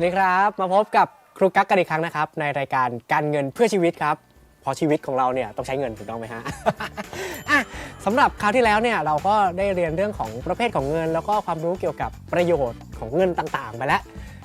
วัสดีครับ มาพบกับครูกั๊กกันอีกครั้งนะครับ ในรายการการเงินเพื่อชีวิตครับเพราะชีวิตของเราเนี่ยต้องใช้เงินถูกต้องไหมฮะ อะสำหรับคราวที่แล้วเนี่ยเราก็ได้เรียนเรื่องของประเภทของเงิน แล้วก็ความรู้เกี่ยวกับประโยชน์ของเงินต่างๆ ไปแล้ว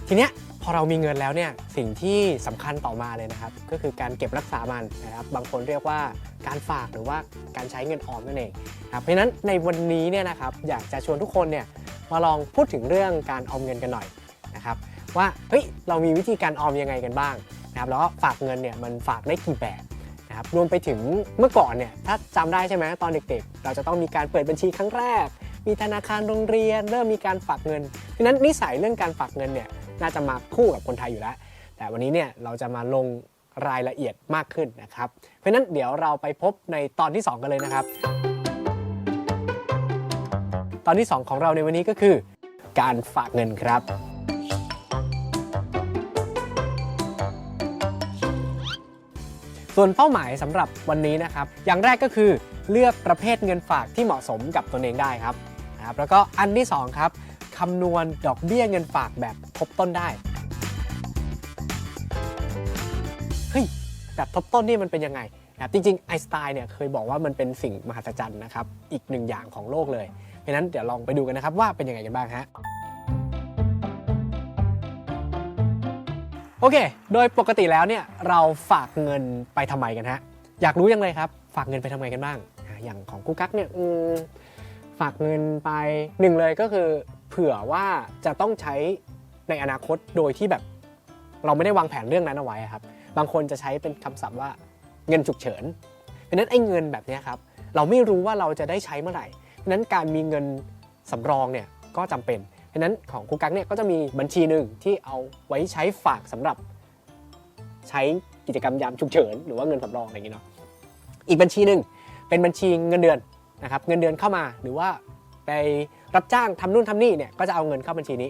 ทีเนี้ยพอเรามีเงินแล้วเนี่ยสิ่งที่สำคัญต่อมาเลยนะครับ ก็คือการเก็บรักษามันนะครับบางคนเรียกว่าการฝากหรือว่าการใช้เงินออมนั่นเองครับเพราะฉะนั้นในวันนี้เนี่ยนะครับอยากจะชวนทุกคนเนี่ยมาลองพูดถึงเรื่องการออมเงินกันหน่อยนะครับ ว่าเฮ้ยเรามีวิธีการออมยังไงกันบ้างนะครับแล้วก็ฝากเงินเนี่ยมันฝากได้กี่แบบนะครับรวมไปถึงเมื่อก่อนเนี่ยถ้าจำได้ใช่ไหมตอนเด็กๆ เราจะต้องมีการเปิดบัญชีครั้งแรก มีธนาคารโรงเรียน เริ่มมีการฝากเงินดังนั้นนิสัยเรื่องการฝากเงินเนี่ยน่าจะมาคู่กับคนไทยอยู่แล้ว แต่วันนี้เนี่ยเราจะมาลงรายละเอียดมากขึ้นนะครับ เพราะฉะนั้นเดี๋ยวเราไปพบในตอนที่ 2 กันเลยนะครับ ตอนที่ 2 ของเราในวันนี้ก็คือ การฝากเงินครับ ส่วนเป้าหมายสำหรับวันนี้นะครับ อย่างแรกก็คือเลือกประเภทเงินฝากที่เหมาะสมกับตนเองได้ครับนะครับ แล้วก็อันที่สองครับคำนวณดอกเบี้ยเงินฝากแบบทบต้นได้เฮ้ยแบบทบต้นนี่มันเป็นยังไงนะครับจริงๆไอสไตน์เนี่ยเคยบอกว่ามันเป็นสิ่งมหัศจรรย์นะครับ อีกหนึ่งอย่างของโลกเลยเพราะนั้นเดี๋ยวลองไปดูกันนะครับว่าเป็นยังไงกันบ้างฮะ โอเค โดยปกติแล้วเนี่ยเราฝากเงินไปทำไมกันฮะ อยากรู้ยังเลยครับ ฝากเงินไปทำไมกันบ้าง อย่างของกูกักเนี่ยฝากเงินไปหนึ่งเลยก็คือ เผื่อว่าจะต้องใช้ในอนาคตโดยที่แบบ เราไม่ได้วางแผนเรื่องนั้นเอาไว้ครับ บางคนจะใช้เป็นคำศัพท์ว่าเงินฉุกเฉินเพราะนั้นไอ้เงินแบบนี้ครับ เราไม่รู้ว่าเราจะได้ใช้เมื่อไหร่เพราะนั้นการมีเงินสำรองเนี่ยก็จำเป็น ฉะนั้นของครูกั๊กเนี่ยก็จะมีบัญชีหนึ่งที่เอาไว้ใช้ฝากสำหรับใช้กิจกรรมยามฉุกเฉินหรือว่าเงินสำรองอะไรอย่างนี้เนาะอีกบัญชีหนึ่งเป็นบัญชีเงินเดือนนะครับเงินเดือนเข้ามาหรือว่าไปรับจ้างทำนู่นทำนี่เนี่ยก็จะเอาเงินเข้าบัญชีนี้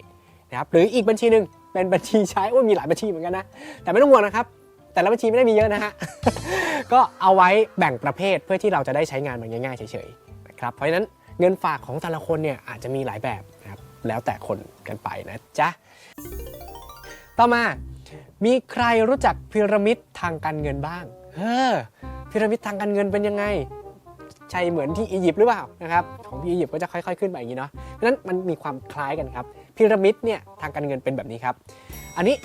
นะครับหรืออีกบัญชีหนึ่งเป็นบัญชีใช้โอ้มีหลายบัญชีเหมือนกันนะแต่ไม่ต้องห่วงนะครับ แต่ละบัญชีไม่ได้มีเยอะนะฮะก็เอาไว้แบ่งประเภทเพื่อที่เราจะได้ใช้งานมันง่ายๆเฉยๆนะครับเพราะฉะนั้นเงินฝากของแต่ละคนเนี่ยอาจจะมีหลายแบบ แล้วแต่คนกันไปนะจ๊ะ ต่อมามีใครรู้จักพีระมิดทางการเงินบ้าง เฮ้อพีระมิดทางการเงินเป็นยังไง ใช่เหมือนที่อียิปต์หรือเปล่านะครับของที่อียิปต์ก็จะค่อยๆ ขึ้นไปอย่างนี้เนาะเพราะนั้นมันมีความคล้ายกันครับพีระมิดเนี่ยทางการเงินเป็นแบบนี้ครับ อันนี้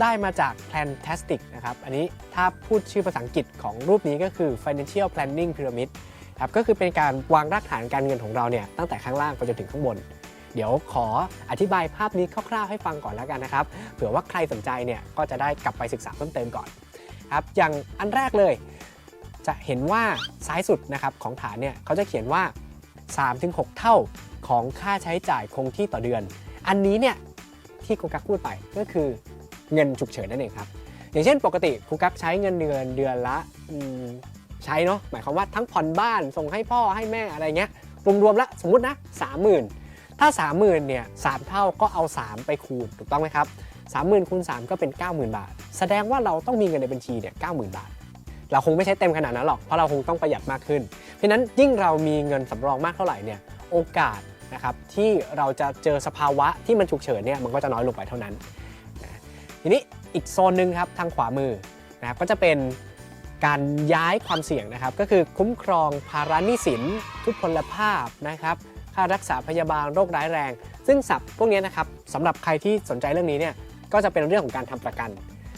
ได้มาจาก Plantastic นะครับ อันนี้ถ้าพูดชื่อภาษาอังกฤษของรูปนี้ก็คือ Financial Planning Pyramid ครับก็คือเป็นการวางรากฐานการเงินของเราเนี่ยตั้งแต่ข้างล่างไปจนถึงข้างบน เดี๋ยวขออธิบายภาพนี้คร่าวๆให้ฟังก่อนแล้วกันนะครับ เผื่อว่าใครสนใจเนี่ยก็จะได้กลับไปศึกษาเพิ่มเติมก่อนครับอย่างอันแรกเลย จะเห็นว่าซ้ายสุดนะครับของฐานเนี่ยเขาจะเขียนว่า 3-6 เท่าของค่าใช้จ่ายคงที่ต่อเดือน อันนี้เนี่ยที่ครูกักพูดไปก็คือเงินฉุกเฉินนั่นเองครับอย่างเช่นปกติครูกักใช้เงินเดือนเดือนละใช้เนาะหมายความว่าทั้งผ่อนบ้านส่งให้พ่อให้แม่อะไรเงี้ยรวมๆแล้วสมมตินะ30,000 ถ้า 30,000เนี่ยสามเท่าก็เอา 3 ไปคูณถูกต้องไหมครับ30,000คูณ3ก็เป็น 90,000 บาท แสดงว่าเราต้องมีเงินในบัญชีเนี่ย90,000บาท เราคงไม่ใช้เต็มขนาดนั้นหรอกเพราะเราคงต้องประหยัดมากขึ้น เพราะฉะนั้นยิ่งเรามีเงินสำรองมากเท่าไหร่เนี่ยโอกาสนะครับที่เราจะเจอสภาวะที่มันฉุกเฉินเนี่ยมันก็จะน้อยลงไปเท่านั้นนะทีนี้อีกโซนหนึ่งครับทางขวามือนะครับก็จะเป็นการย้ายความเสี่ยงนะครับก็คือคุ้มครองภาระหนี้สินทุพพลภาพนะครับ ค่ารักษาพยาบาลโรคร้ายแรง ซึ่งศัพท์พวกนี้นะครับสำหรับใครที่สนใจเรื่องนี้เนี่ยก็จะเป็นเรื่องของการทำประกัน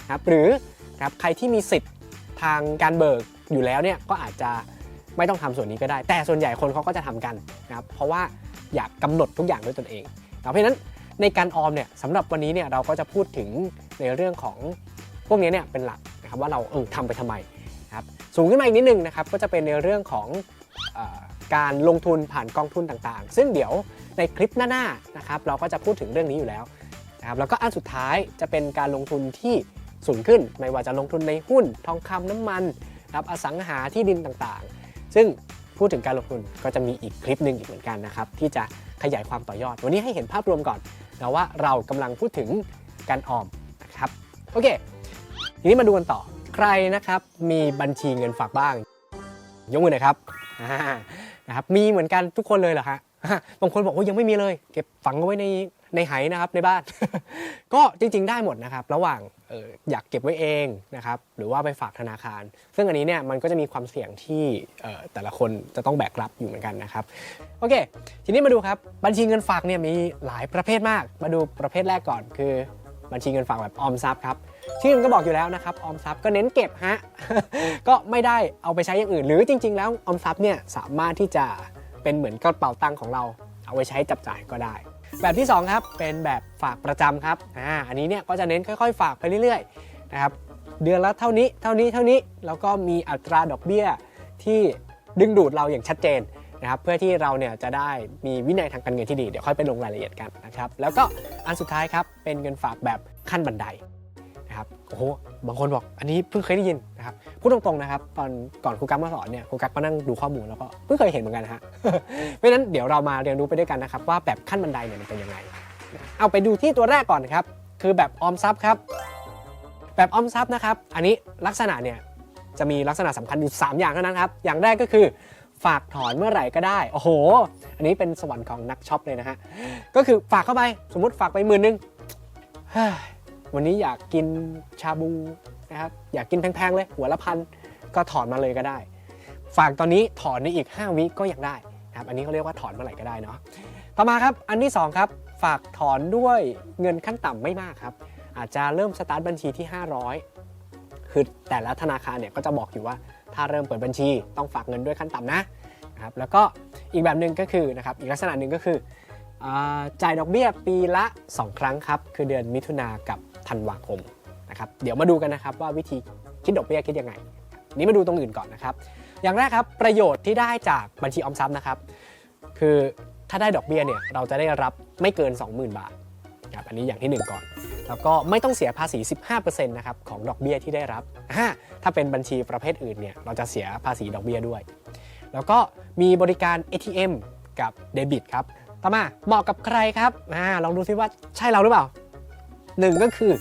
นะครับหรือนะครับใครที่มีสิทธิ์ทางการเบิกอยู่แล้วเนี่ยก็อาจจะไม่ต้องทำส่วนนี้ก็ได้ แต่ส่วนใหญ่คนเขาก็จะทำกันนะครับเพราะว่าอยากกำหนดทุกอย่างด้วยตนเองเพราะฉะนั้นในการออมเนี่ยสำหรับวันนี้เนี่ยเราก็จะพูดถึงในเรื่องของพวกนี้เนี่ยเป็นหลักนะครับว่าเราเออทำไปทำไมนะครับสูงขึ้นมาอีกนิดนึงนะครับก็จะเป็นในเรื่องของ การลงทุนผ่านกองทุนต่างๆ ซึ่งเดี๋ยวในคลิปหน้าๆนะครับเราก็จะพูดถึงเรื่องนี้อยู่แล้วนะครับแล้วก็อันสุดท้ายจะเป็นการลงทุนที่สูงขึ้น ไม่ว่าจะลงทุนในหุ้น ทองคำน้ำมันครับอสังหาที่ดินต่างๆ ซึ่งพูดถึงการลงทุนก็จะมีอีกคลิปหนึ่งอีกเหมือนกันนะครับที่จะขยายความต่อยอด วันนี้ให้เห็นภาพรวมก่อนนะว่าเรากำลังพูดถึงการออมนะครับโอเค ทีนี้มาดูกันต่อใครนะครับมีบัญชีเงินฝากบ้าง ยกมือหน่อยครับ นะครับมีเหมือนกันทุกคนเลยเหรอฮะบางคนบอกว่ายังไม่มีเลย เก็บฝังเอาไว้ในในไหนะครับในบ้าน ก็จริง ๆ ได้หมดนะครับระหว่างอออยากเก็บไว้เองนะครับหรือว่าไปฝากธนาคาร ซึ่งอันนี้เนี่ยมันก็จะมีความเสี่ยงที่แต่ละคนจะต้องแบกรับอยู่เหมือนกันนะครับโอเค ทีนี้มาดูครับบัญชีเงินฝากเนี่ยมีหลายประเภทมาก มาดูประเภทแรกก่อนคือ บัญชีเงินฝากแบบออมทรัพย์ครับ ชื่อมันก็บอกอยู่แล้วนะครับออมทรัพย์ก็เน้นเก็บฮะก็ไม่ได้เอาไปใช้อย่างอื่น หรือจริง ๆ แล้วออมทรัพย์เนี่ยสามารถที่จะเป็นเหมือนกระเป๋าตังค์ของเรา เอาไว้ใช้จับจ่ายก็ได้ แบบที่ 2 ครับเป็นแบบฝากประจำครับอ่าอันนี้เนี่ยก็จะเน้นค่อย ๆ ฝากไปเรื่อยๆนะครับเดือนละเท่านี้เท่านี้เท่านี้แล้วก็มีอัตราดอกเบี้ยที่ดึงดูดเราอย่างชัดเจนนะครับเพื่อที่เราเนี่ยจะได้มีวินัยทางการเงินที่ดี เดี๋ยวค่อยไปลงรายละเอียดกันนะครับแล้วก็อันสุดท้ายครับเป็นเงินฝากแบบขั้นบันได อ้โหบางคนบอกอันนี้เพิ่งเคยได้ยินนะครับพูดตรงๆนะครับตอนก่อนครูกั๊กมาสอนเนี่ยครูกั๊กก็นั่งดูข้อมูลแล้วก็เพิ่งเคยเห็นเหมือนกันนะฮะเพราะฉะนั้นเดี๋ยวเรามาเรียนรู้ไปด้วยกันนะครับว่าแบบขั้นบันไดเนี่ยมันเป็นยังไง เอาไปดูที่ตัวแรกก่อนนะครับคือแบบออมทรัพย์ครับแบบออมทรัพย์นะครับอันนี้ลักษณะเนี่ยจะมีลักษณะสำคัญอยู่ 3 อย่างเท่านั้นครับอย่างแรกก็คือฝากถอนเมื่อไหร่ก็ได้ โอ้โห อันนี้เป็นสวรรค์ของนักช็อปเลยนะฮะ ก็คือฝากเข้าไป สมมุติฝากไปหมื่นหนึ่งเฮ้ย วันนี้อยากกินชาบูนะครับอยากกินแพงๆเลยหัวละพันก็ถอนมาเลยก็ได้ ฝากตอนนี้ถอนในอีก 5 วิก็ยังได้นะครับอันนี้เขาเรียกว่าถอนเมื่อไหร่ก็ได้เนาะต่อมาครับอันที่ 2 ครับ ฝากถอนด้วยเงินขั้นต่ำไม่มากครับ อาจจะเริ่มสตาร์ทบัญชีที่ 500 คือแต่ละธนาคารเนี่ยก็จะบอกอยู่ว่าถ้าเริ่มเปิดบัญชีต้องฝากเงินด้วยขั้นต่ำนะนะครับแล้วก็อีกแบบหนึ่งก็คือนะครับอีกลักษณะหนึ่งก็คือ จ่ายดอกเบี้ยปีละ 2 ครั้งครับ คือเดือนมิถุนากับธันวาคมนะครับ เดี๋ยวมาดูกันนะครับว่าวิธีคิดดอกเบี้ยคิดยังไง นี้มาดูตรงอื่นก่อนนะครับ อย่างแรกครับประโยชน์ที่ได้จากบัญชีออมทรัพย์นะครับ คือถ้าได้ดอกเบี้ยเนี่ยเราจะได้รับไม่เกิน 20,000 บาทครับอันนี้อย่างที่ 1 ก่อน แล้วก็ไม่ต้องเสียภาษี 15%นะครับของดอกเบี้ยที่ได้รับ ถ้าเป็นบัญชีประเภทอื่นเนี่ยเราจะเสียภาษีดอกเบี้ยด้วย แล้วก็มีบริการ ATM กับเดบิตครับ ต่อมาเหมาะกับใครครับอาลองดูซิว่าใช่เราหรือเปล่าหนึ่งก็คือ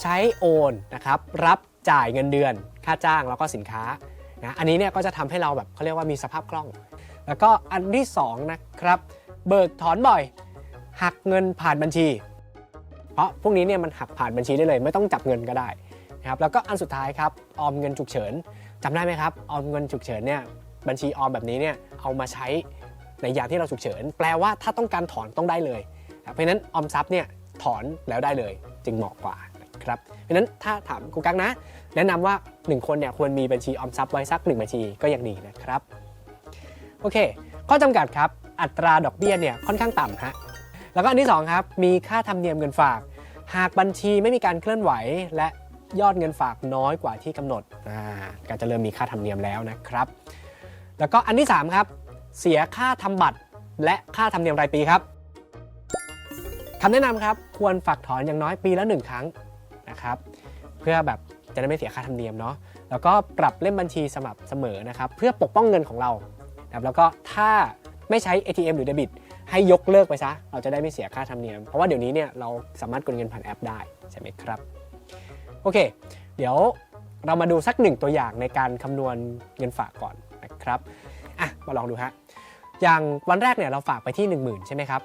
ใช้โอนนะครับรับจ่ายเงินเดือน ค่าจ้างแล้วก็สินค้านะอันนี้เนี่ยก็จะทำให้เราแบบเขาเรียกว่ามีสภาพคล่อง แล้วก็อันที่2นะครับเบิกถอนบ่อย หักเงินผ่านบัญชี เพราะพวกนี้เนี่ยมันหักผ่านบัญชีได้เลย ไม่ต้องจับเงินก็ได้นะครับแล้วก็อันสุดท้ายครับออมเงินฉุกเฉินจำได้ไหมครับออมเงินฉุกเฉินเนี่ยบัญชีออมแบบนี้เนี่ยเอามาใช้ ในยามที่เราฉุกเฉิน แปลว่าถ้าต้องการถอนต้องได้เลย เพราะฉะนั้นออมทรัพย์เนี่ยถอนแล้วได้เลย จึงเหมาะกว่าครับเพราะฉะนั้นถ้าถามครูกั๊กนะ แนะนำว่า 1 คนเนี่ยควรมีบัญชีออมทรัพย์ไว้สัก 1 บัญชีก็ยังดีนะครับโอเค ข้อจำกัดครับอัตราดอกเบี้ยเนี่ยค่อนข้างต่ำฮะแล้วก็อันที่2ครับมีค่าธรรมเนียมเงินฝาก หากบัญชีไม่มีการเคลื่อนไหวและยอดเงินฝากน้อยกว่าที่กำหนดอ่าก็จะเริ่มมีค่าธรรมเนียมแล้วนะครับ แล้วก็อันที่3ครับ เสียค่าทำบัตร และค่าธรรมเนียมรายปีครับคำแนะนำครับควรฝากถอนอย่างน้อยปีละ1ครั้งนะครับ เพื่อแบบจะได้ไม่เสียค่าธรรมเนียมเนาะแล้วก็ปรับเล่มบัญชีสม่ำเสมอนะครับ เพื่อปกป้องเงินของเรานะครับแล้วก็ถ้าไม่ใช้ ATM หรือเดบิต ให้ยกเลิกไปซะ เราจะได้ไม่เสียค่าธรรมเนียม เพราะว่าเดี๋ยวนี้เนี่ยเราสามารถกดเงินผ่านแอปได้ ใช่ไหมครับ โอเค เดี๋ยวเรามาดูสักหนึ่งตัวอย่างในการคำนวณเงินฝากก่อนนะครับ อะ มาลองดูฮะ อย่างวันแรกเนี่ยเราฝากไปที่ 10,000 ใช่ไหมครับ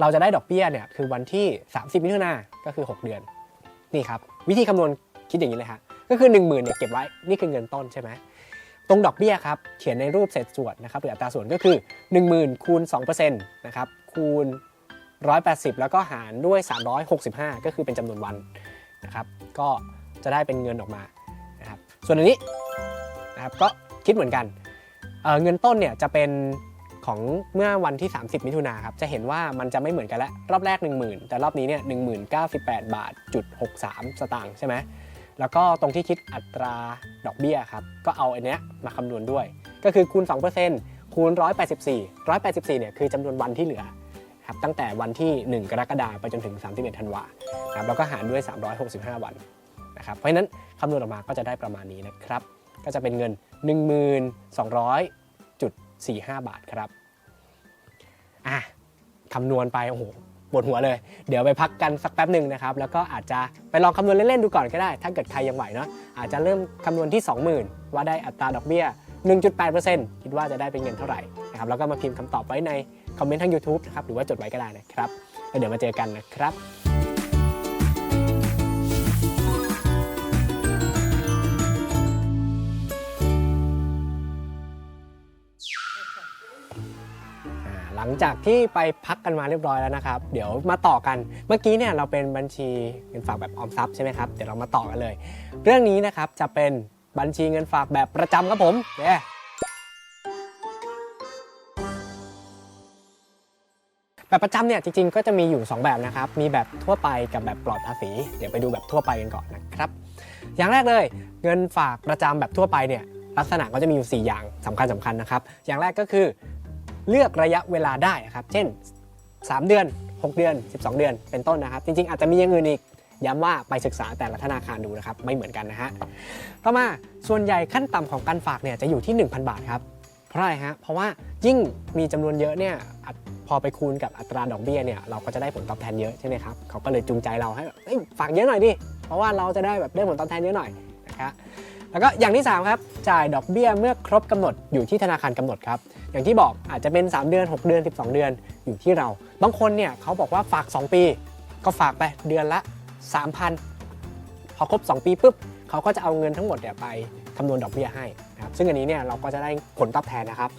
เราจะได้ดอกเบี้ยเนี่ยคือวันที่ 30 มิถุนาก็คือ 6 เดือน นี่ครับ วิธีคำนวณคิดอย่างนี้เลยฮะก็คือ 1 0,000เนี่ยเก็บไว้นี่คือเงินต้นใช่ไหมตรงดอกเบี้ยครับเขียนในรูปเศษส่วนนะครับหรืออัตราส่วนก็คือ 10,000คูณ2%นะครับคูณ 180 แล้วก็หารด้วย 365 ก็คือเป็นจำนวนวันนะครับก็จะได้เป็นเงินออกมานะครับส่วนอันนี้นะครับก็คิดเหมือนกันเเงินต้นเนี่ยจะเป็น ของเมื่อวันที่ 30 มิถุนาครับ จะเห็นว่ามันจะไม่เหมือนกันแล้ว รอบแรก 10,000 แต่รอบนี้เนี่ย1098 บาทจุด63 สตางค์ใช่ไหมแล้วก็ตรงที่คิดอัตราดอกเบี้ยครับ ก็เอาอันเนี้ยมาคำนวณด้วย ก็คือคูณ 2%คูณ 184 184เนี่ยคือจำนวนวันที่เหลือครับตั้งแต่วันที่ 1 กรกฎาคมไปจนถึง 31 ธันวาครับแล้วก็หารด้วย 365 วันนะครับเพราะฉะนั้นคำนวณออกมาก็จะได้ประมาณนี้นะครับ ก็จะเป็นเงิน 1 2 4-5 บาทครับอะคำนวณไปโอ้โหปวดหัวเลย เดี๋ยวไปพักกันสักแป๊บหนึ่งนะครับ แล้วก็อาจจะไปลองคำนวณเล่น ๆ ดูก่อนก็ได้ ถ้าเกิดใครยังไหวเนาะอาจจะเริ่มคำนวณที่ 20,000 ว่าได้อัตราดอกเบี้ย 1.8%คิดว่าจะได้เป็นเงินเท่าไหร่นะครับแล้วก็มาพิมพ์คำตอบไว้ในคอมเมนต์ทาง YouTube นะครับหรือว่าจดไว้ก็ได้นะครับแล้วเดี๋ยวมาเจอกันนะครับ งจากที่ไปพักกันมาเรียบร้อยแล้วนะครับ เดี๋ยวมาต่อกัน เมื่อกี้เนี่ยเราเป็นบัญชีเงินฝากแบบออมทรัพย์ใช่ไหมครับ เดี๋ยวเรามาต่อกันเลย เรื่องนี้นะครับจะเป็นบัญชีเงินฝากแบบประจำครับผมเย้แบบประจำเนี่ยจริงๆก็จะมีอยู่ 2 แบบนะครับ มีแบบทั่วไปกับแบบปลอดภาษี เดี๋ยวไปดูแบบทั่วไปกันก่อนนะครับ อย่างแรกเลยเงินฝากประจำแบบทั่วไปเนี่ยลักษณะก็จะมีอยู่ 4 อย่างสำคัญสำคัญนะครับ อย่างแรกก็คือ เลือกระยะเวลาได้ครับ เช่น 3 เดือน 6 เดือน 12 เดือน เป็นต้นนะครับ จริง ๆ อาจจะมีอย่างอื่นอีก ย้ำว่าไปศึกษาแต่ละธนาคารดูนะครับ ไม่เหมือนกันนะฮะ ต่อมาส่วนใหญ่ขั้นต่ำของการฝากเนี่ยจะอยู่ที่ 1,000 บาทครับ เพราะอะไรฮะ เพราะว่ายิ่งมีจำนวนเยอะเนี่ยพอไปคูณกับอัตราดอกเบี้ยเนี่ยเราก็จะได้ผลตอบแทนเยอะใช่ไหมครับเขาก็เลยจูงใจเราให้แบบเอ้ยฝากเยอะหน่อยดิ เพราะว่าเราจะได้แบบได้ผลตอบแทนเยอะหน่อยนะครับ แล้วก็อย่างที่ 3 ครับ จ่ายดอกเบี้ยเมื่อครบกำหนดอยู่ที่ธนาคารกำหนดครับ อย่างที่บอกอาจจะเป็น 3 เดือน 6 เดือน 12 เดือนอยู่ที่เรา บางคนเนี่ยเขาบอกว่าฝาก 2 ปี ก็ฝากไปเดือนละ 3,000 พอครบ 2 ปีปุ๊บเขาก็จะเอาเงินทั้งหมดเนี่ยไปคำนวณดอกเบี้ยให้นะครับซึ่งอันนี้เนี่ยเราก็จะได้ผลตอบแทนนะครับ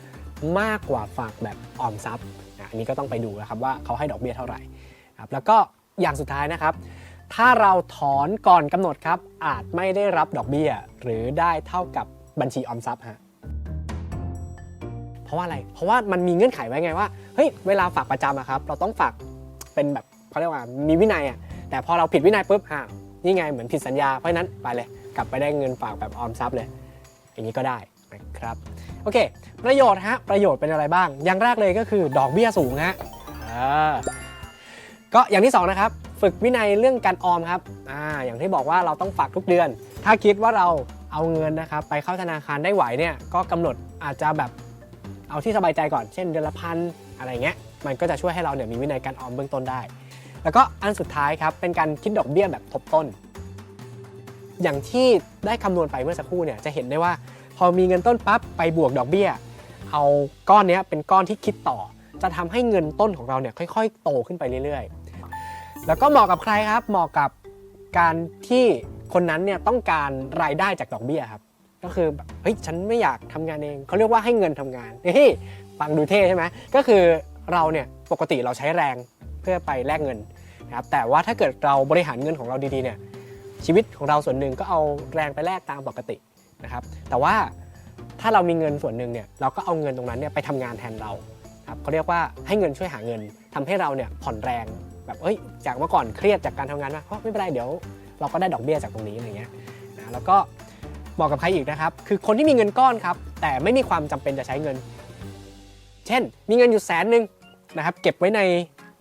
มากกว่าฝากแบบออมทรัพย์อันนี้ก็ต้องไปดูนะครับว่าเขาให้ดอกเบี้ยเท่าไหร่ครับแล้วก็อย่างสุดท้ายนะครับ ถ้าเราถอนก่อนกำหนดครับ อาจไม่ได้รับดอกเบี้ย หรือได้เท่ากับบัญชีออมทรัพย์ฮะเพราะว่าอะไร เพราะว่ามันมีเงื่อนไขไว้ไงว่าเฮ้ยเวลาฝากประจำอะครับ เราต้องฝากเป็นแบบเขาเรียกว่ามีวินัยอะแต่พอเราผิดวินัยปุ๊บอะนี่ไงเหมือนผิดสัญญาเพราะนั้นไปเลย กลับไปได้เงินฝากแบบออมทรัพย์เลย อย่างนี้ก็ได้นะครับโอเค ประโยชน์ฮะประโยชน์เป็นอะไรบ้าง อย่างแรกเลยก็คือดอกเบี้ยสูงฮะก็อย่างที่สองนะครับ ฝึกวินัยเรื่องการออมครับอ่าอย่างที่บอกว่าเราต้องฝากทุกเดือน ถ้าคิดว่าเราเอาเงินนะครับไปเข้าธนาคารได้ไหวเนี่ยก็กำหนดอาจจะแบบเอาที่สบายใจก่อน เช่นเดือนละพันอะไรเงี้ย มันก็จะช่วยให้เราเนี่ยมีวินัยการออมเบื้องต้นได้ แล้วก็อันสุดท้ายครับเป็นการคิดดอกเบี้ยแบบทบต้น อย่างที่ได้คำนวณไปเมื่อสักครู่เนี่ยจะเห็นได้ว่า พอมีเงินต้นปั๊บไปบวกดอกเบี้ย เอาก้อนเนี้ยเป็นก้อนที่คิดต่อ จะทำให้เงินต้นของเราเนี่ยค่อย ๆ โตขึ้นไปเรื่อยๆ แล้วก็เหมาะกับใครครับ เหมาะกับการที่คนนั้นเนี่ยต้องการรายได้จากดอกเบี้ยครับ ก็คือแบบเฮ้ยฉันไม่อยากทำงานเองเขาเรียกว่าให้เงินทำงานเฮ้ยฟังดูเท่ใช่ไหมก็คือเราเนี่ยปกติเราใช้แรงเพื่อไปแลกเงินนะครับแต่ว่าถ้าเกิดเราบริหารเงินของเราดีๆเนี่ยชีวิตของเราส่วนหนึ่งก็เอาแรงไปแลกตามปกตินะครับ แต่ว่าถ้าเรามีเงินส่วนหนึ่งเนี่ยเราก็เอาเงินตรงนั้นเนี่ยไปทำงานแทนเราครับเขาเรียกว่าให้เงินช่วยหาเงินทำให้เราเนี่ยผ่อนแรง แบบเอ้ยจากเมื่อก่อนเครียดจากการทำงานมาเพราไม่เป็นไรเดี๋ยว เราก็ได้ดอกเบี้ยจากตรงนี้อะไรเงี้ยนะแล้วก็เหมาะกับใครอีกนะครับ คือคนที่มีเงินก้อนครับ แต่ไม่มีความจำเป็นจะใช้เงิน เช่น มีเงินอยู่แสนหนึ่งนะครับ เก็บไว้ใน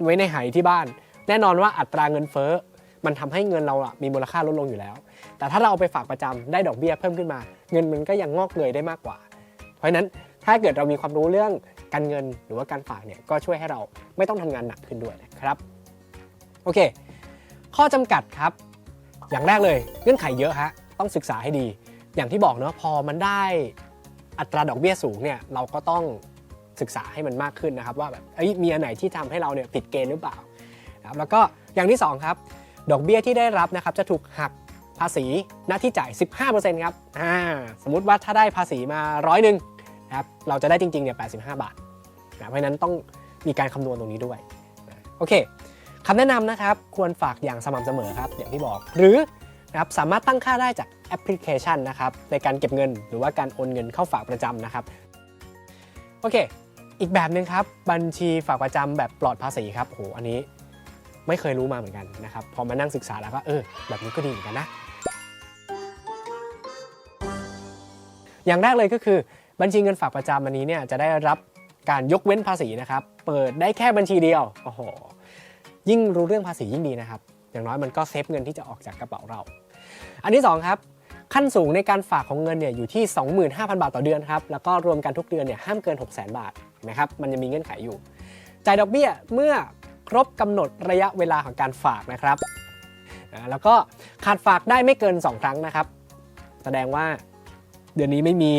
ไว้ในไหที่บ้าน แน่นอนว่าอัตราเงินเฟ้อมันทำให้เงินเราอะมีมูลค่าลดลงอยู่แล้ว แต่ถ้าเราเอาไปฝากประจำได้ดอกเบี้ยเพิ่มขึ้นมา เงินมันก็ยังงอกเงยได้มากกว่า เพราะฉะนั้นถ้าเกิดเรามีความรู้เรื่องการเงินหรือว่าการฝากเนี่ยก็ช่วยให้เราไม่ต้องทำงานหนักขึ้นด้วยนะครับ โอเค ข้อจำกัดครับ อย่างแรกเลยเงื่อนไขเยอะฮะต้องศึกษาให้ดี อย่างที่บอกเนาะพอมันได้อัตราดอกเบี้ยสูงเนี่ยเราก็ต้องศึกษาให้มันมากขึ้นนะครับว่าแบบเอ้มีอันไหนที่ทำให้เราเนี่ยผิดเกณฑ์หรือเปล่านะครับแล้วก็อย่างที่สองครับ ดอกเบี้ยที่ได้รับนะครับจะถูกหักภาษีหน้าที่จ่าย 15%ครับอ่าสมมุติว่าถ้าได้ภาษีมาร้อยหนึ่งนะครับเราจะได้จริงๆเนี่ย85 บาทนะเพราะฉะนั้นต้องมีการคำนวณตรงนี้ด้วยนะโอเค คำแนะนำนะครับควรฝากอย่างสม่ำเสมอครับอย่างที่บอก หรือนะครับสามารถตั้งค่าได้จากแอปพลิเคชันนะครับในการเก็บเงินหรือว่าการโอนเงินเข้าฝากประจำนะครับโอเค อีกแบบหนึ่งครับบัญชีฝากประจำแบบปลอดภาษีครับโหอันนี้ไม่เคยรู้มาเหมือนกันนะครับพอมานั่งศึกษาแล้วก็เออแบบนี้ก็ดีเหมือนกันนะอย่างแรกเลยก็คือบัญชีเงินฝากประจำอันนี้เนี่ยจะได้รับการยกเว้นภาษีนะครับ เปิดได้แค่บัญชีเดียว โอ้โห ยิ่งรู้เรื่องภาษียิ่งดีนะครับ อย่างน้อยมันก็เซฟเงินที่จะออกจากกระเป๋าเรา อันที่สองครับ ขั้นสูงในการฝากของเงินเนี่ยอยู่ที่ 25,000 บาทต่อเดือนครับ แล้วก็รวมกันทุกเดือนเนี่ยห้ามเกิน 6 0 0 0 0 บาทนะครับ มันจะมีเงื่อนไขอยู่ จ่ายดอกเบี้ยเมื่อครบกำหนดระยะเวลาของการฝากนะครับแล้วก็ขาดฝากได้ไม่เกิน 2 ครั้งนะครับ แสดงว่าเดือนนี้ไม่มี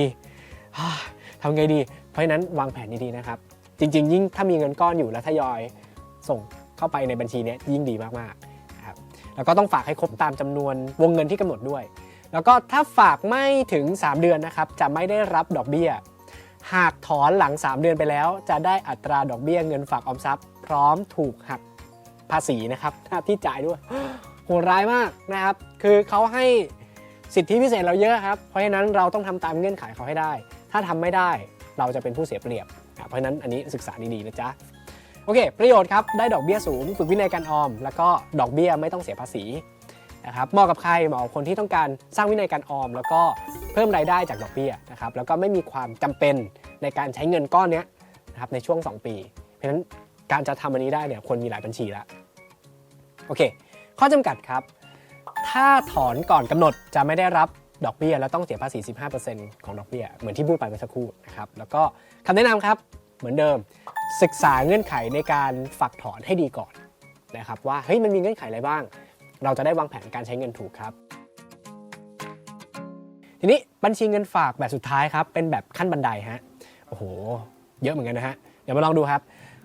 ทำไงดี เพราะฉะนั้นวางแผนดีๆนะครับ จริง ๆ ยิ่งถ้ามีเงินก้อนอยู่แล้วทยอยส่ง เข้าไปในบัญชีนี้ยิ่งดีมากๆนะครับแล้วก็ต้องฝากให้ครบตามจำนวนวงเงินที่กำหนดด้วย แล้วก็ถ้าฝากไม่ถึง 3 เดือนนะครับจะไม่ได้รับดอกเบี้ย หากถอนหลัง 3 เดือนไปแล้ว จะได้อัตราดอกเบี้ยเงินฝากออมทรัพย์ พร้อมถูกหักภาษีนะครับหน้าที่จ่ายด้วยโหดร้ายมากนะครับ คือเขาให้สิทธิพิเศษเราเยอะครับ เพราะฉะนั้นเราต้องทำตามเงื่อนไขเขาให้ได้ ถ้าทำไม่ได้เราจะเป็นผู้เสียเปรียบ เพราะฉะนั้นอันนี้ศึกษาดีๆนะจ๊ะ โอเค ประโยชน์ครับ ได้ดอกเบี้ยสูง ฝึกวินัยการออม แล้วก็ดอกเบี้ยไม่ต้องเสียภาษีนะครับเหมาะกับใครเหมาะกับคนที่ต้องการสร้างวินัยการออม แล้วก็เพิ่มรายได้จากดอกเบี้ยนะครับแล้วก็ไม่มีความจำเป็นในการใช้เงินก้อนเนี้ยนะครับในช่วง 2 ปี เพราะฉะนั้นการจะทำอันนี้ได้เนี่ยควรมีหลายบัญชีแล้วโอเค ข้อจำกัดครับ ถ้าถอนก่อนกำหนดจะไม่ได้รับดอกเบี้ยและต้องเสียภาษี 15%ของดอกเบี้ย เหมือนที่พูดไปเมื่อสักครู่นะครับ แล้วก็คำแนะนำครับ เหมือนเดิม ศึกษาเงื่อนไขในการฝากถอนให้ดีก่อนนะครับว่าเฮ้ยมันมีเงื่อนไขอะไรบ้าง เราจะได้วางแผนการใช้เงินถูกครับ ทีนี้บัญชีเงินฝากแบบสุดท้ายครับเป็นแบบขั้นบันไดฮะโอ้โห เยอะเหมือนกันนะฮะเดี๋ยวมาลองดูครับ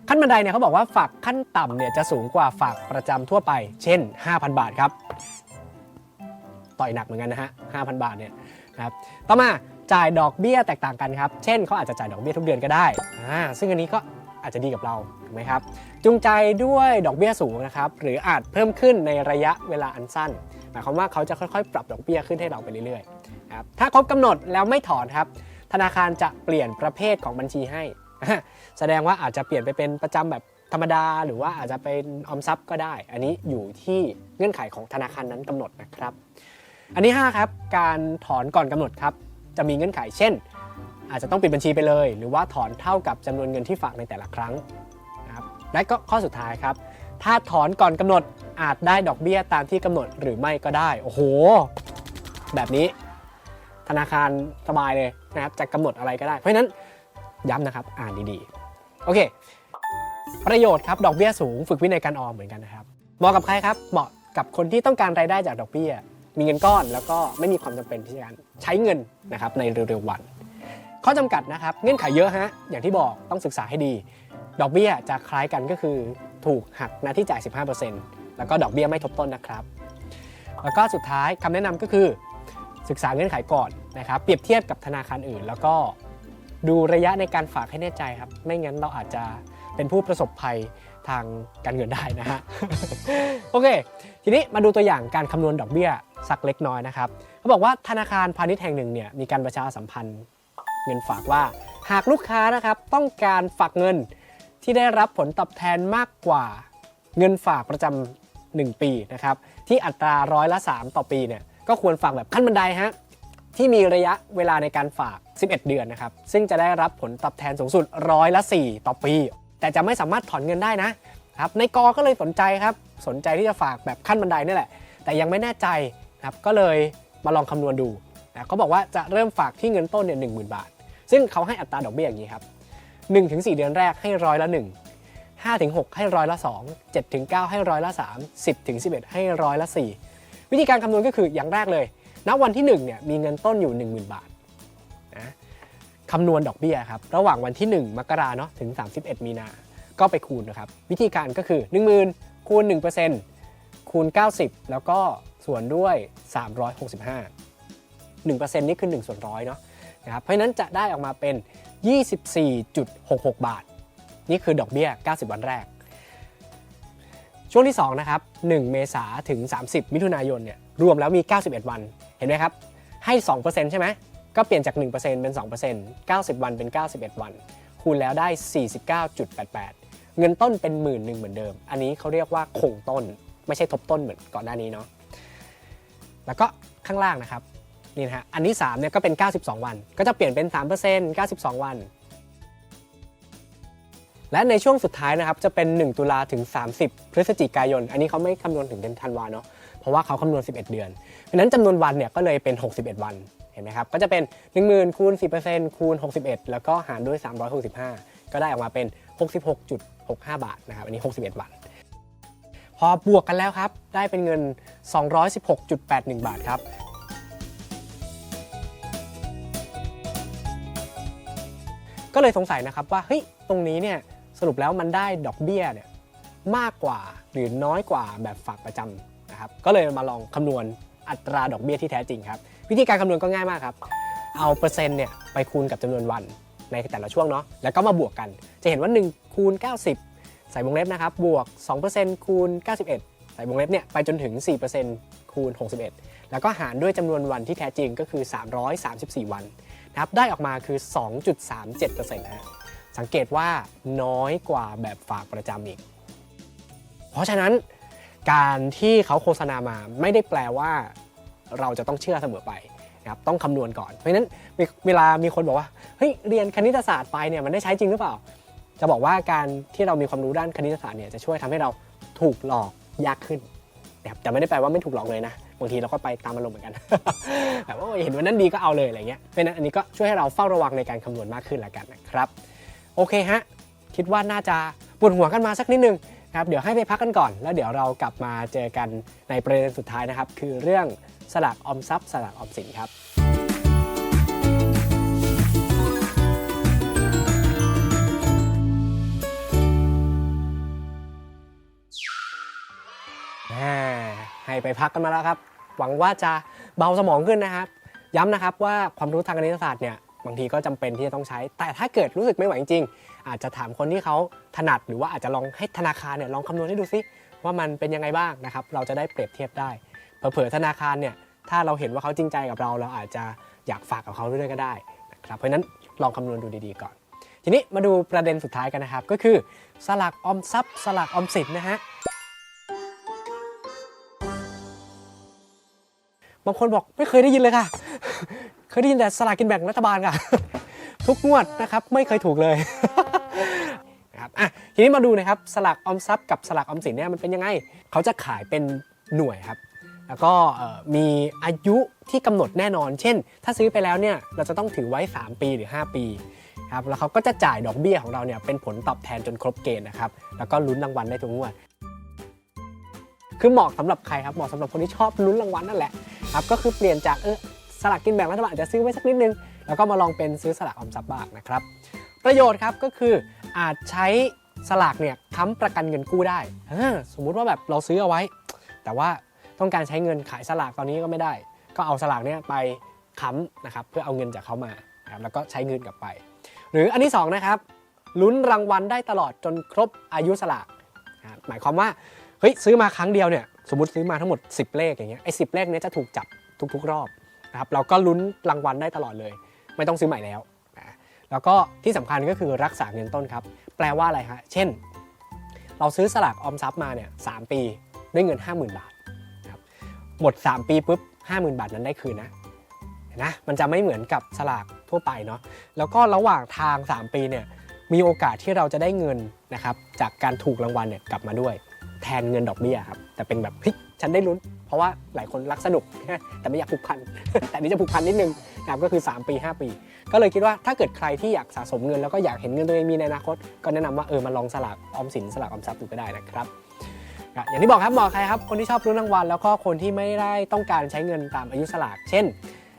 ขั้นบันไดเนี่ยเขาบอกว่าฝากขั้นต่ำเนี่ยจะสูงกว่าฝากประจำทั่วไป เช่น 5,000 บาทครับต่อยหนักเหมือนกันนะฮะ5,000 บาทเนี่ยนะครับต่อมาจ่ายดอกเบี้ยแตกต่างกันครับ เช่นเขาอาจจะจ่ายดอกเบี้ยทุกเดือนก็ได้อ่าซึ่งอันนี้ก็ อาจจะดีกับเราถูกไหมครับจูงใจด้วยดอกเบี้ยสูงนะครับหรืออาจเพิ่มขึ้นในระยะเวลาอันสั้นหมายความว่าเขาจะค่อยๆ ปรับดอกเบี้ยขึ้นให้เราไปเรื่อยๆครับถ้าครบกำหนดแล้วไม่ถอนครับธนาคารจะเปลี่ยนประเภทของบัญชีให้ แสดงว่าอาจจะเปลี่ยนไปเป็นประจำแบบธรรมดา หรือว่าอาจจะเป็นออมทรัพย์ก็ได้ อันนี้อยู่ที่เงื่อนไขของธนาคารนั้นกำหนดนะครับ อันที่5ครับการถอนก่อนกำหนดครับจะมีเงื่อนไขเช่น อาจจะต้องปิดบัญชีไปเลย หรือว่าถอนเท่ากับจำนวนเงินที่ฝากในแต่ละครั้งนะครับและก็ข้อสุดท้ายครับ ถ้าถอนก่อนกำหนดอาจได้ดอกเบี้ยตามที่กำหนดหรือไม่ก็ได้ โอ้โห แบบนี้ ธนาคารสบายเลยนะครับจะกำหนดอะไรก็ได้ เพราะฉะนั้นย้ำนะครับอ่านดีๆ โอเค ประโยชน์ครับดอกเบี้ยสูงฝึกวินัยการออมเหมือนกันนะครับเหมาะกับใครครับเหมาะกับคนที่ต้องการรายได้จากดอกเบี้ยมีเงินก้อนแล้วก็ไม่มีความจำเป็นที่จะใช้เงินนะครับในเร็วๆวัน ข้อจำกัดนะครับเงื่อนไขเยอะฮะอย่างที่บอกต้องศึกษาให้ดี ดอกเบี้ยจะคล้ายกันก็คือถูกหักหน้าที่จ่าย 15%แล้วก็ดอกเบี้ยไม่ทบต้นนะครับ แล้วก็สุดท้ายคำแนะนำก็คือ ศึกษาเงื่อนไขก่อนนะครับ เปรียบเทียบกับธนาคารอื่น แล้วก็ดูระยะในการฝากให้แน่ใจครับ ไม่งั้นเราอาจจะเป็นผู้ประสบภัยทางการเงินได้นะฮะโอเค ทีนี้มาดูตัวอย่างการคำนวณดอกเบี้ยสักเล็กน้อยนะครับเขาบอกว่าธนาคารพาณิชย์แห่งหนึ่งเนี่ยมีการประชาสัมพันธ์ เงินฝากว่า หากลูกค้านะครับต้องการฝากเงินที่ได้รับผลตอบแทนมากกว่าเงินฝากประจำ1ปีนะครับที่อัตราร้อยละ 3 ต่อปีเนี่ยก็ควรฝากแบบขั้นบันไดฮะที่มีระยะเวลาในการฝาก 11 เดือนนะครับซึ่งจะได้รับผลตอบแทนสูงสุดร้อยละ 4 ต่อปี แต่จะไม่สามารถถอนเงินได้นะครับในกอก็เลยสนใจครับสนใจที่จะฝากแบบขั้นบันไดนี่แหละ แต่ยังไม่แน่ใจนะครับก็เลยมาลองคำนวณดู นะเขาบอกว่าจะเริ่มฝากที่เงินต้นเนี่ยหนึ่งหมื่นบาท ซึ่งเขาให้อัตราดอกเบี้ยอย่างนี้ครับ1-4เดือนแรกให้ร้อยละ1 5-6ให้ร้อยละ2 7-9ให้ร้อยละ3 10-11ให้ร้อยละ4วิธีการคำนวณก็คืออย่างแรกเลยณวันที่1เนี่ยมีเงินต้นอยู่ 10,000 บาทนะคำนวณดอกเบี้ยครับระหว่างวันที่ 1 มกราเนาะถึง 31 มีนา ก็ไปคูณนะครับ วิธีการก็คือ 10,000คูณ1%คูณ 90 แล้วก็ส่วนด้วย 365 1%นี่คือ1ส่วนร้อยเนาะนะครับเพราะฉะนั้นจะได้ออกมาเป็น 24.66 บาท นี่คือดอกเบี้ย 90 วันแรก ช่วงที่2นะครับ1เมษาถึง 30 มิถุนายนเนี่ยรวมแล้วมี 91 วันเห็นไหมครับ ให้ 2%ใช่ไหมก็เปลี่ยนจาก 1%เป็น 2% 90 วันเป็น 91 วัน คูณแล้วได้ 49.88 เงินต้นเป็นหมื่นหนึ่งเหมือนเดิม อันนี้เขาเรียกว่าคงต้น ไม่ใช่ทบต้นเหมือนก่อนหน้านี้เนาะแล้วก็ข้างล่างนะครับ นี่นะฮะอันที่3เนี่ยก็เป็น 92 วัน ก็จะเปลี่ยนเป็น 3% 92 วัน และในช่วงสุดท้ายนะครับจะเป็น 1 ตุลาถึง 30 พฤศจิกายน อันนี้เขาไม่คำนวณถึงเดือนธันวาเนาะเพราะว่าเขาคำนวณ 11 เดือนเพราะนั้นจำนวนวันเนี่ยก็เลยเป็น 61 วันเห็นไหมครับก็จะเป็น 10,000คูณ10%คูณ61 แล้วก็หารด้วย 365 ก็ได้ออกมาเป็น 66.65 บาทนะครับอันนี้ 61วันพอบวกกันแล้วครับ ได้เป็นเงิน 216.81 บาทครับ ก็เลยสงสัยนะครับว่าเฮ้ยตรงนี้เนี่ยสรุปแล้วมันได้ดอกเบี้ยเนี่ยมากกว่าหรือน้อยกว่าแบบฝากประจำนะครับก็เลยมาลองคำนวณอัตราดอกเบี้ยที่แท้จริงครับ วิธีการคำนวณก็ง่ายมากครับ เอาเปอร์เซ็นต์เนี่ยไปคูณกับจำนวนวันในแต่ละช่วงเนาะแล้วก็มาบวกกัน จะเห็นว่า 1 คูณ 90 ใส่วงเล็บนะครับบวก 2%คูณ 91 ใส่วงเล็บเนี่ยไปจนถึง 4%คูณ 61 แล้วก็หารด้วยจำนวนวันที่แท้จริงก็คือ 334 วัน นะครับได้ออกมาคือ 2.37%นะฮะสังเกตว่าน้อยกว่าแบบฝากประจำอีก เพราะฉะนั้นการที่เขาโฆษณามาไม่ได้แปลว่าเราจะต้องเชื่อเสมอไปนะครับต้องคำนวณก่อน เพราะฉะนั้นเวลามีคนบอกว่าเฮ้ยเรียนคณิตศาสตร์ไปเนี่ยมันได้ใช้จริงหรือเปล่า จะบอกว่าการที่เรามีความรู้ด้านคณิตศาสตร์เนี่ยจะช่วยทำให้เราถูกหลอกยากขึ้นนะครับแต่ไม่ได้แปลว่าไม่ถูกหลอกเลยนะ บางทีเราก็ไปตามอารมณ์เหมือนกันแบบว่าเห็นวันนั้นดีก็เอาเลยอะไรเงี้ยเพราะนั้นอันนี้ก็ช่วยให้เราเฝ้าระวังในการคำนวณมากขึ้นละกันนะครับ โอเคฮะคิดว่าน่าจะปวดหัวกันมาสักนิดนึงนะครับเดี๋ยวให้ไปพักกันก่อน แล้วเดี๋ยวเรากลับมาเจอกันในประเด็นสุดท้ายนะครับ คือเรื่องสลากออมทรัพย์สลากออมสินครับให้ไปพักกันมาแล้วครับ หวังว่าจะเบาสมองขึ้นนะครับ ย้ำนะครับว่าความรู้ทางคณิตศาสตร์เนี่ยบางทีก็จำเป็นที่จะต้องใช้ แต่ถ้าเกิดรู้สึกไม่ไหวจริงๆอาจจะถามคนที่เขาถนัด หรือว่าอาจจะลองให้ธนาคารเนี่ยลองคำนวณให้ดูซิว่ามันเป็นยังไงบ้างนะครับ เราจะได้เปรียบเทียบได้ เผลอๆธนาคารเนี่ยถ้าเราเห็นว่าเขาจริงใจกับเรา เราอาจจะอยากฝากกับเขาด้วยก็ได้นะครับ เพราะฉะนั้นลองคำนวณดูดีๆก่อน ทีนี้มาดูประเด็นสุดท้ายกันนะครับ ก็คือสลากออมทรัพย์ สลากออมสินนะฮะ บางคนบอกไม่เคยได้ยินเลยค่ะ เคยได้ยินแต่สลากกินแบ่งรัฐบาลค่ะ ทุกงวดนะครับไม่เคยถูกเลยนะครับอะทีนี้มาดูนะครับสลากออมทรัพย์กับสลากออมสินเนี่ยมันเป็นยังไง เขาจะขายเป็นหน่วยครับ แล้วก็มีอายุที่กำหนดแน่นอน เช่น ถ้าซื้อไปแล้วเนี่ยเราจะต้องถือไว้ 3 ปีหรือ 5 ปีครับแล้วเขาก็จะจ่ายดอกเบี้ยของเราเนี่ยเป็นผลตอบแทนจนครบเกณฑ์นะครับแล้วก็ลุ้นรางวัลได้ทุกงวดคือเหมาะสำหรับใครครับเหมาะสำหรับคนที่ชอบลุ้นรางวัลนั่นแหละ ครับก็คือเปลี่ยนจากเออสลากกินแบ่งรัฐบาลอาจจะซื้อไว้สักนิดนึง แล้วก็มาลองเป็นซื้อสลากออมทรัพย์บ้างนะครับ ประโยชน์ครับก็คืออาจใช้สลากเนี่ยค้ำประกันเงินกู้ได้ สมมุติว่าแบบเราซื้อเอาไว้ แต่ว่าต้องการใช้เงินขายสลากตอนนี้ก็ไม่ได้ ก็เอาสลากเนี่ยไปค้ำนะครับเพื่อเอาเงินจากเขามาครับแล้วก็ใช้เงินกลับไป หรืออันที่สองนะครับลุ้นรางวัลได้ตลอดจนครบอายุสลาก หมายความว่าเฮ้ยซื้อมาครั้งเดียวเนี่ย สมมติซื้อมาทั้งหมด 10 เลขอย่างเงี้ยไอ้สิเลขเนี้ยจะถูกจับทุกๆ รอบนะครับเราก็ลุ้นรางวัลได้ตลอดเลย ไม่ต้องซื้อใหม่แล้วนะแล้วก็ที่สำคัญก็คือรักษาเงินต้นครับ แปลว่าอะไรฮะเช่น เราซื้อสลากออมทรัพย์มาเนี่ยสปีด้วยเงิน 50,000 บาทนะครับหมด 3 ปีปุ๊บ50,000 บาทนั้นได้คืนนะเห็นนะมันจะไม่เหมือนกับสลากทั่วไปเนาะแล้วก็ระหว่างทาง 3 ปีเนี่ยมีโอกาสที่เราจะได้เงินนะครับจากการถูกรางวัลเนี่ยกลับมาด้วย แทนเงินดอกเบี้ยครับแต่เป็นแบบเฮ้ยฉันได้ลุ้น เพราะว่าหลายคนรักสนุก แต่ไม่อยากผูกพัน แต่นี้จะผูกพันนิดนึงนะครับก็คือ 3 ปี 5 ปี ก็เลยคิดว่าถ้าเกิดใครที่อยากสะสมเงินแล้วก็อยากเห็นเงินตัวเองมีในอนาคต ก็แนะนำว่าเออมาลองสลากออมสินสลากออมทรัพย์ดูก็ได้นะครับอย่างที่บอกครับเหมาะใครครับคนที่ชอบลุ้นรางวัลแล้วก็คนที่ไม่ได้ต้องการใช้เงินตามอายุสลาก เช่น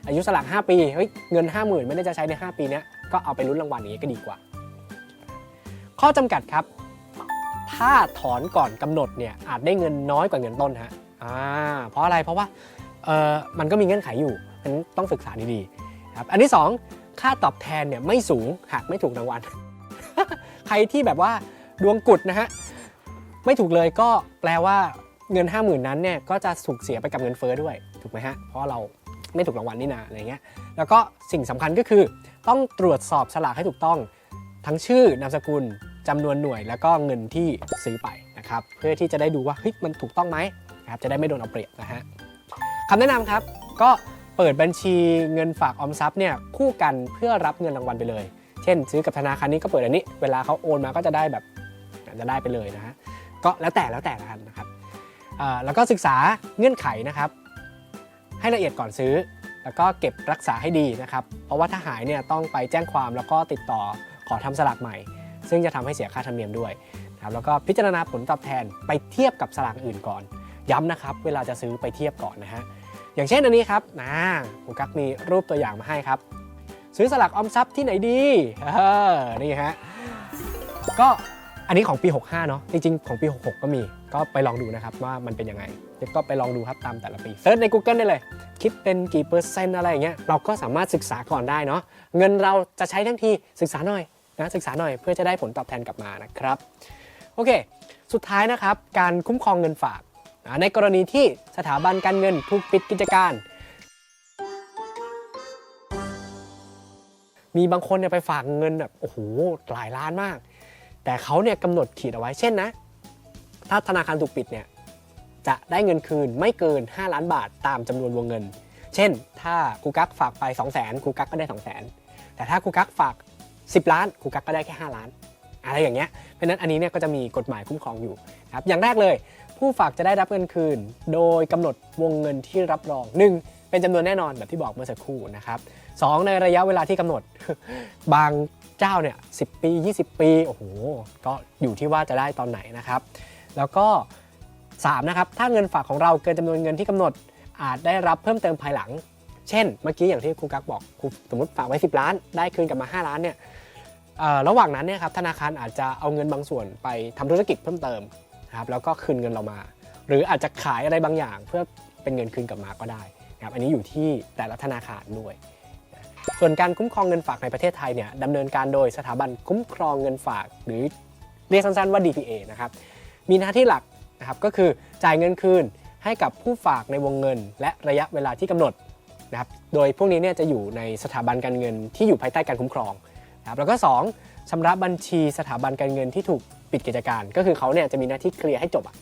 อายุสลาก 5 ปีเฮ้ยเงิน 5 0,000 ไม่ได้จะใช้ใน 5 ปีนี้ก็เอาไปลุ้นรางวัลนี้ก็ดีกว่า ข้อจำกัดครับ ถ้าถอนก่อนกำหนดเนี่ยอาจได้เงินน้อยกว่าเงินต้นฮะอ่าเพราะอะไรเพราะว่าเออมันก็มีเงื่อนไขอยู่ฉะนั้นต้องศึกษาดีๆครับอันที่ 2 ค่าตอบแทนเนี่ยไม่สูงหากไม่ถูกรางวัลใครที่แบบว่าดวงกุดนะฮะไม่ถูกเลยก็แปลว่าเงิน 5 0,000 นั้นเนี่ยก็จะถูกเสียไปกับเงินเฟ้อด้วยถูกไหมฮะเพราะเราไม่ถูกรางวัลนี่นาอะไรเงี้ยแล้วก็สิ่งสำคัญก็คือ ต้องตรวจสอบสลากให้ถูกต้อง ทั้งชื่อนามสกุล จำนวนหน่วยแล้วก็เงินที่ซื้อไปนะครับเพื่อที่จะได้ดูว่าเฮ้ยมันถูกต้องไหมนะครับจะได้ไม่โดนเอาเปรียบนะฮะคำแนะนำครับก็เปิดบัญชีเงินฝากออมทรัพย์เนี่ยคู่กันเพื่อรับเงินรางวัลไปเลย เช่น ซื้อกับธนาคารนี้ก็เปิดอันนี้ เวลาเขาโอนมาก็จะได้แบบจะได้ไปเลยนะฮะก็แล้วแต่แล้วแต่ละกันนะครับแล้วก็ศึกษาเงื่อนไขนะครับ ให้ละเอียดก่อนซื้อ แล้วก็เก็บรักษาให้ดีนะครับ เพราะว่าถ้าหายเนี่ยต้องไปแจ้งความแล้วก็ติดต่อขอทำสลากใหม่ ซึ่งจะทำให้เสียค่าธรรมเนียมด้วยนะครับแล้วก็พิจารณาผลตอบแทนไปเทียบกับสลากอื่นก่อน ย้ำนะครับเวลาจะซื้อไปเทียบก่อนนะฮะอย่างเช่นอันนี้ครับนะครูกั๊กมีรูปตัวอย่างมาให้ครับ ซื้อสลากออมทรัพย์ที่ไหนดีเออนี่ฮะก็อันนี้ของปี 65 เนาะจริงๆ ของปี 66 ก็มี ก็ไปลองดูนะครับว่ามันเป็นยังไงเดี๋ยวก็ไปลองดูครับตามแต่ละปีเซิร์ชใน Google ได้เลย คิดเป็นกี่เปอร์เซ็นต์อะไรอย่างเงี้ยเราก็สามารถศึกษาก่อนได้เนาะเงินเราจะใช้ทั้งทีศึกษาหน่อย นะศึกษาหน่อยเพื่อจะได้ผลตอบแทนกลับมานะครับโอเค สุดท้ายนะครับการคุ้มครองเงินฝาก ในกรณีที่สถาบันการเงินถูกปิดกิจการ มีบางคนเนี่ยไปฝากเงินแบบโอ้โหหลายล้านมาก แต่เขาเนี่ยกำหนดขีดเอาไว้เช่นนะ ถ้าธนาคารถูกปิดเนี่ยจะได้เงินคืนไม่เกิน 5 ล้านบาทตามจำนวนวงเงิน เช่น ถ้าครูกักฝากไป 2 0 0 0 0 0ครูกักก็ได้ 2 0 0 0 0 0แต่ถ้าครูกักฝาก 10 ล้านครูกั๊กก็ได้แค่ 5 ล้าน อะไรอย่างเงี้ย เพราะนั้นอันนี้เนี่ยก็จะมีกฎหมายคุ้มครองอยู่ครับอย่างแรกเลย ผู้ฝากจะได้รับเงินคืน โดยกำหนดวงเงินที่รับรอง 1. เป็นจำนวนแน่นอนแบบที่บอกเมื่อสักครู่นะครับ 2. ในระยะเวลาที่กำหนด บางเจ้าเนี่ยสิปี 20 ปีโอ้โหก็อยู่ที่ว่าจะได้ตอนไหนนะครับ แล้วก็ 3. นะครับถ้าเงินฝากของเราเกินจำนวนเงินที่กำหนดอาจได้รับเพิ่มเติมภายหลัง เช่น เมื่อกี้อย่างที่ครูกั๊กบอกครูสมมติฝากไว้ 10 ล้าน ได้คืนกลับมา 5 ล้านเนี่ย ระหว่างนั้นเนี่ยครับธนาคารอาจจะเอาเงินบางส่วนไปทำธุรกิจเพิ่มเติมนะครับแล้วก็คืนเงินเรามา หรืออาจจะขายอะไรบางอย่าง เพื่อเป็นเงินคืนกลับมาก็ได้นะครับอันนี้อยู่ที่แต่ละธนาคารด้วย ส่วนการคุ้มครองเงินฝากในประเทศไทยเนี่ยดำเนินการโดยสถาบันคุ้มครองเงินฝากหรือเรียกสั้นๆว่า DPA นะครับมีหน้าที่หลักนะครับก็คือจ่ายเงินคืนให้กับผู้ฝากในวงเงิน และระยะเวลาที่กำหนดนะครับโดยพวกนี้เนี่ยจะอยู่ในสถาบันการเงินที่อยู่ภายใต้การคุ้มครอง ครับแล้วก็ 2ชำระบัญชีสถาบันการเงินที่ถูกปิดกิจการ ก็คือเขาเนี่ยจะมีหน้าที่เคลียร์ให้จบอะ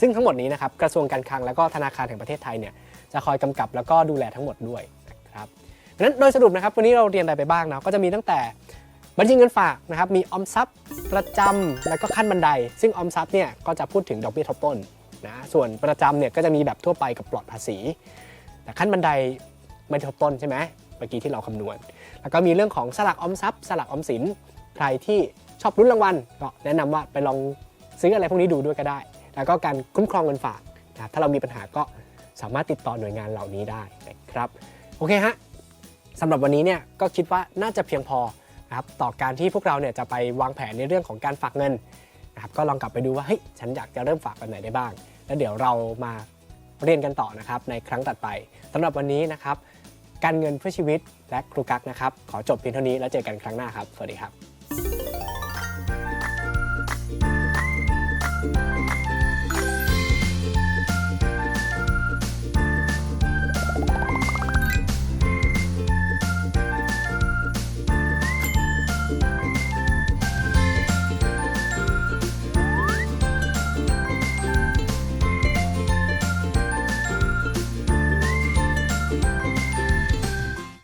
ซึ่งทั้งหมดนี้นะครับกระทรวงการคลังแล้วก็ธนาคารแห่งประเทศไทยเนี่ยจะคอยกำกับแล้วก็ดูแลทั้งหมดด้วยนะครับเพราะนั้นโดยสรุปนะครับวันนี้เราเรียนอะไรไปบ้างเนาะก็จะมีตั้งแต่บัญชีเงินฝากนะครับมีออมทรัพย์ประจำแล้วก็ขั้นบันได ซึ่งออมทรัพย์เนี่ยก็จะพูดถึงดอกเบี้ยทบต้นนะส่วนประจำเนี่ยก็จะมีแบบทั่วไปกับปลอดภาษี แต่ขั้นบันไดไม่ทบต้นใช่ไหมเมื่อกี้ที่เราคำนวณ แล้วก็มีเรื่องของสลากออมทรัพย์สลากออมสิน ใครที่ชอบรุ้นรางวัลก็แนะนำว่าไปลองซื้ออะไรพวกนี้ดูด้วยก็ได้ แล้วก็การคุ้มครองเงินฝากนะครับถ้าเรามีปัญหาก็สามารถติดต่อหน่วยงานเหล่านี้ได้นะครับโอเคฮะสำหรับวันนี้เนี่ยก็คิดว่าน่าจะเพียงพอนะครับต่อการที่พวกเราเนี่ยจะไปวางแผนในเรื่องของการฝากเงินนะครับก็ลองกลับไปดูว่าเฮ้ยฉันอยากจะเริ่มฝากแบบไหนได้บ้าง แล้วเดี๋ยวเรามาเรียนกันต่อนะครับในครั้งตัดไปสำหรับวันนี้นะครับ การเงินเพื่อชีวิตและครูกักนะครับ ขอจบเพียงเท่านี้แล้วเจอกันครั้งหน้าครับ สวัสดีครับ